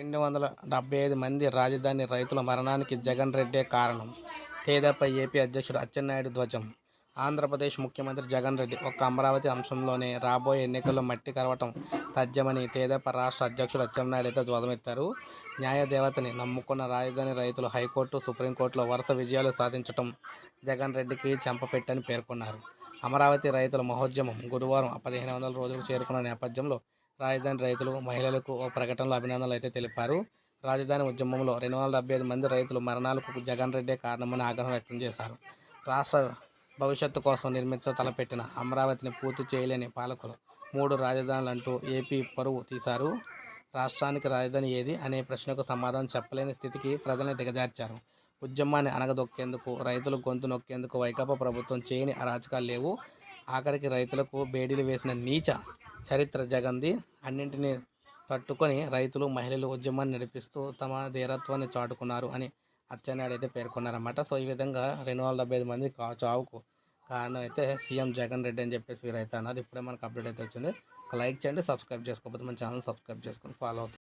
రెండు వందల డెబ్బై ఐదు మంది రాజధాని రైతుల మరణానికి జగన్ రెడ్డే కారణం. తేదాపై ఏపీ అధ్యక్షుడు అచ్చెన్నాయుడు ధ్వజం. ఆంధ్రప్రదేశ్ ముఖ్యమంత్రి జగన్ రెడ్డి ఒక్క అమరావతి అంశంలోనే రాబోయే ఎన్నికల్లో మట్టి కరవటం తథ్యమని తేదాప రాష్ట్ర అధ్యక్షుడు అచ్చెన్నాయుడు అయితే ధ్వజమెత్తారు. న్యాయదేవతని నమ్ముకున్న రాజధాని రైతులు హైకోర్టు సుప్రీంకోర్టులో వరుస విజయాలు సాధించటం జగన్ రెడ్డికి చెంపపెట్టని పేర్కొన్నారు. అమరావతి రైతుల మహోద్యమం గురువారం పదిహేను వందల రోజులు చేరుకున్న నేపథ్యంలో రాజధాని రైతులు మహిళలకు ఓ ప్రకటనలో అభినందనలు అయితే తెలిపారు. రాజధాని ఉద్యమంలో రెండు వందల డెబ్బై ఐదు మంది రైతులు మరణాలకు జగన్ రెడ్డే కారణమని ఆగ్రహం వ్యక్తం చేశారు. రాష్ట్ర భవిష్యత్తు కోసం నిర్మించడం తలపెట్టిన అమరావతిని పూర్తి చేయలేని పాలకులు మూడు రాజధానులు అంటూ ఏపీ పరువు తీశారు. రాష్ట్రానికి రాజధాని ఏది అనే ప్రశ్నకు సమాధానం చెప్పలేని స్థితికి ప్రజల్ని దిగజార్చారు. ఉద్యమాన్ని అనగదొక్కేందుకు రైతులు గొంతు నొక్కేందుకు వైకాపా ప్రభుత్వం చేయని అరాచకాలు లేవు. ఆఖరికి రైతులకు బేడీలు వేసిన నీచ చరిత్ర జగంది. అన్నింటినీ తట్టుకొని రైతులు మహిళలు ఉద్యమాన్ని నడిపిస్తూ తమ ధీరత్వాన్ని చాటుకున్నారు అని అచ్చెన్నాయుడు అయితే పేర్కొన్నారన్నమాట. సో ఈ విధంగా రెండు వందల డెబ్బై ఐదు మంది కా- చావుకు కారణం అయితే సీఎం జగన్ రెడ్డి అని చెప్పేసి వీరైతే అన్నారు. ఇప్పుడే మనకు అప్డేట్ అయితే వచ్చింది. లైక్ చేయండి సబ్స్క్రైబ్ చేసుకోకపోతే మన ఛానల్ సబ్స్క్రైబ్ చేసుకొని ఫాలో అవుతుంది